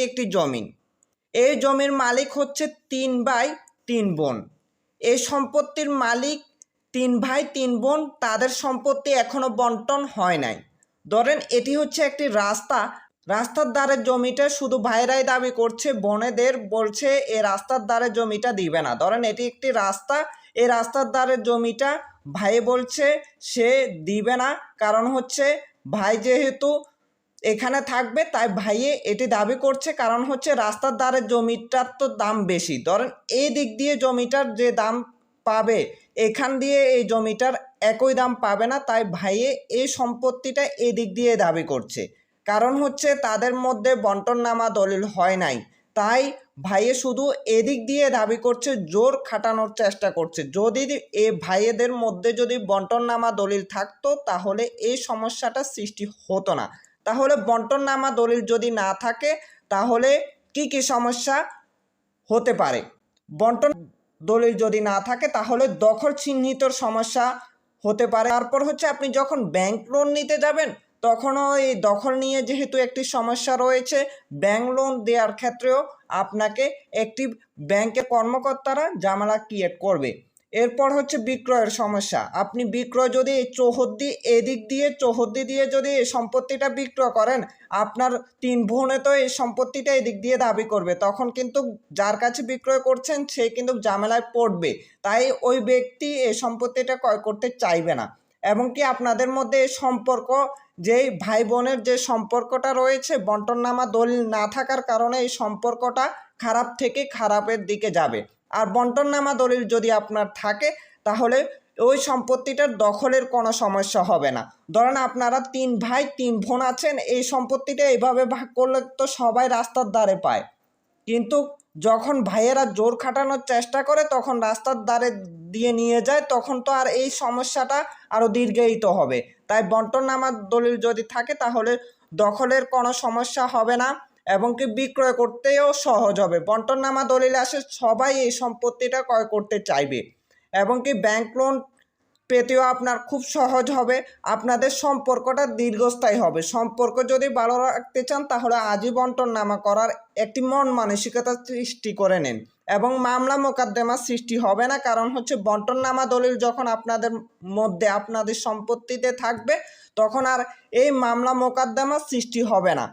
এটি একটি জমিন। এই জমির মালিক হচ্ছে তিন ভাই, তিন বোন। এই সম্পত্তির মালিক তিন ভাই, তিন বোন, তাদের সম্পত্তি এখনও বন্টন হয় নাই। ধরেন, এটি হচ্ছে একটি রাস্তা। রাস্তার ধারে জমিটা শুধু ভাইরাই দাবি করছে, বোনেদের বলছে, এ রাস্তার ধারে জমিটা দিবে না। ধরেন, এটি একটি রাস্তা। এই রাস্তার ধারে জমিটা ভাই বলছে, সে দিবে না। কারণ হচ্ছে, ভাই যেহেতু এখানে থাকবে, তাই ভাইয়ে এটি দাবি করছে। কারণ হচ্ছে রাস্তার ধারে জমিটার তো দাম বেশি। ধরেন এই দিক দিয়ে জমিটার যে দাম পাবে, এখান দিয়ে এই জমিটার একই দাম পাবে না, তাই ভাইয়ে এই সম্পত্তিটা এদিক দিয়ে দাবি করছে। কারণ হচ্ছে তাদের মধ্যে বন্টননামা দলিল হয় নাই। তাই ভাইয়ে শুধু এদিক দিয়ে দাবি করছে, জোর খাটানোর চেষ্টা করছে। যদি এ ভাইয়েদের মধ্যে যদি বন্টননামা দলিল থাকতো, তাহলে এই সমস্যাটা সৃষ্টি হতো না। তাহলে বন্টননামা দলিল যদি না থাকে, তাহলে কি কি সমস্যা হতে পারে? বন্টন দলিল যদি না থাকে, তাহলে দখল চিহ্নিতর সমস্যা হতে পারে। তারপর হচ্ছে আপনি যখন ব্যাংক লোন নিতে যাবেন, তখনও এই দখল নিয়ে যেহেতু একটি সমস্যা রয়েছে ব্যাংক লোন দেওয়ার ক্ষেত্রেও আপনাকে একটি ব্যাংকের কর্মকর্তারা জামালা ক্রিয়েট করবে। এরপর হচ্ছে বিক্রয়ের সমস্যা। আপনি বিক্রয় যদি এই চৌহদ্দি এদিক দিয়ে, চৌহদ্দি দিয়ে যদি সম্পত্তিটা বিক্রয় করেন, আপনার তিন বোনে তো এই সম্পত্তিটা এদিক দিয়ে দাবি করবে। তখন কিন্তু যার কাছে বিক্রয় করছেন, সে কিন্তু ঝামেলায় পড়বে। তাই ওই ব্যক্তি এই সম্পত্তিটা ক্রয় করতে চাইবে না। এবং কি আপনাদের মধ্যে সম্পর্ক, যেই ভাই বোনের যে সম্পর্কটা রয়েছে, বন্টননামা দলিল না থাকার কারণে এই সম্পর্কটা খারাপ থেকে খারাপের দিকে যাবে। আর বন্টননামা দলিল যদি আপনার থাকে, তাহলে ওই সম্পত্তিটার দখলের কোনো সমস্যা হবে না। ধরেন আপনারা তিন ভাই, তিন বোন আছেন, এই সম্পত্তিটা এইভাবে ভাগ করলে তো সবাই রাস্তার ধারে পায়। কিন্তু যখন ভাইয়েরা জোর খাটানোর চেষ্টা করে, তখন রাস্তার ধারে দিয়ে নিয়ে যায়, তখন তো আর এই সমস্যাটা আরও দীর্ঘায়িত হবে। তাই বন্টননামার দলিল যদি থাকে, তাহলে দখলের কোনো সমস্যা হবে না। এবং কি বিক্রয় করতেও সহজ হবে। বন্টননামা দলিল আসে, সবাই এই সম্পত্তিটা ক্রয় করতে চাইবে। এবং কি ব্যাংক লোন পেতেও আপনার খুব সহজ হবে, আপনাদের সম্পর্কটা দীর্ঘস্থায়ী হবে। সম্পর্ক যদি ভালো রাখতে চান, তাহলে আজই বন্টননামা করার একটি মন মানসিকতা সৃষ্টি করে নেন। এবং মামলা মোকদ্দমা সৃষ্টি হবে না, কারণ হচ্ছে বন্টননামা দলিল যখন আপনাদের মধ্যে আপনাদের সম্পত্তিতে থাকবে, তখন আর এই মামলা মোকদ্দমা সৃষ্টি হবে না।